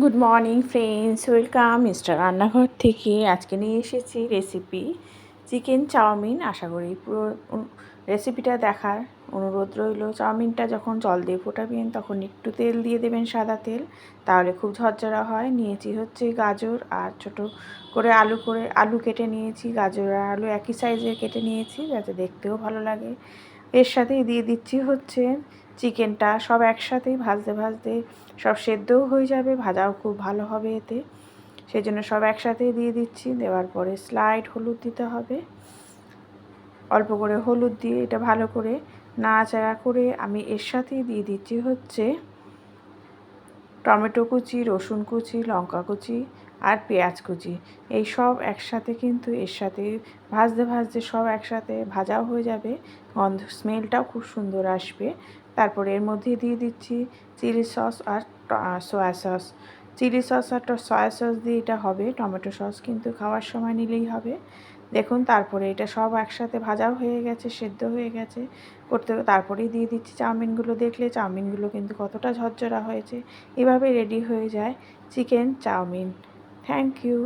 Good morning friends welcome mister রান্নাঘর থেকে আজকে নিয়ে এসেছি রেসিপি চিকেন চাউমিন। আশা করি পুরো রেসিপিটা দেখার অনুরোধ রইল। চাউমিনটা যখন জল দিয়ে ফোটাবেন, তখন একটু তেল দিয়ে দেবেন সাদা তেল। তাহলে খুব ঝরঝরা হয়। নিয়েছি হচ্ছে গাজর আর ছোট করে আলু করে, আলু কেটে নিয়েছি। গাজর আর আলু একই সাইজের কেটে নিয়েছি, যাতে দেখতেও ভালো লাগে। এর সাথেই দিয়ে দিচ্ছি হচ্ছে চিকেনটা সব একসাথেই ভাজতে ভাজতে সব সেদ্ধও হয়ে যাবে, ভাজাও খুব ভালো হবে এতে। সেই জন্য সব একসাথেই দিয়ে দিচ্ছি, দেওয়ার পরে স্লাইড হলুদ দিতে হবে। অল্প করে হলুদ দিয়ে এটা ভালো করে নাড়াচাড়া করে আমি এর সাথেই দিয়ে দিচ্ছি হচ্ছে টমেটো কুচি, রসুন কুচি, লঙ্কা কুচি আর পেঁয়াজ কুচি। এই সব একসাথে কিন্তু এর সাথে ভাজতে ভাজতে সব একসাথে ভাজাও হয়ে যাবে। গন্ধ, স্মেলটাও খুব সুন্দর আসবে। তারপরে এর মধ্যে দিয়ে দিচ্ছি চিলি সস আর সোয়া সস। চিলি সস আর সয়া সস দিয়ে এটা হবে, টমেটো সস কিন্তু খাওয়ার সময় নিলেই হবে। দেখুন, তারপরে এটা সব একসাথে ভাজাও হয়ে গেছে, সেদ্ধ হয়ে গেছে। করতে তারপরেই দিয়ে দিচ্ছি চাউমিনগুলো। দেখলে চাউমিনগুলো কিন্তু কতটা ঝরঝরা হয়েছে। এভাবে রেডি হয়ে যায় চিকেন চাউমিন। Thank you.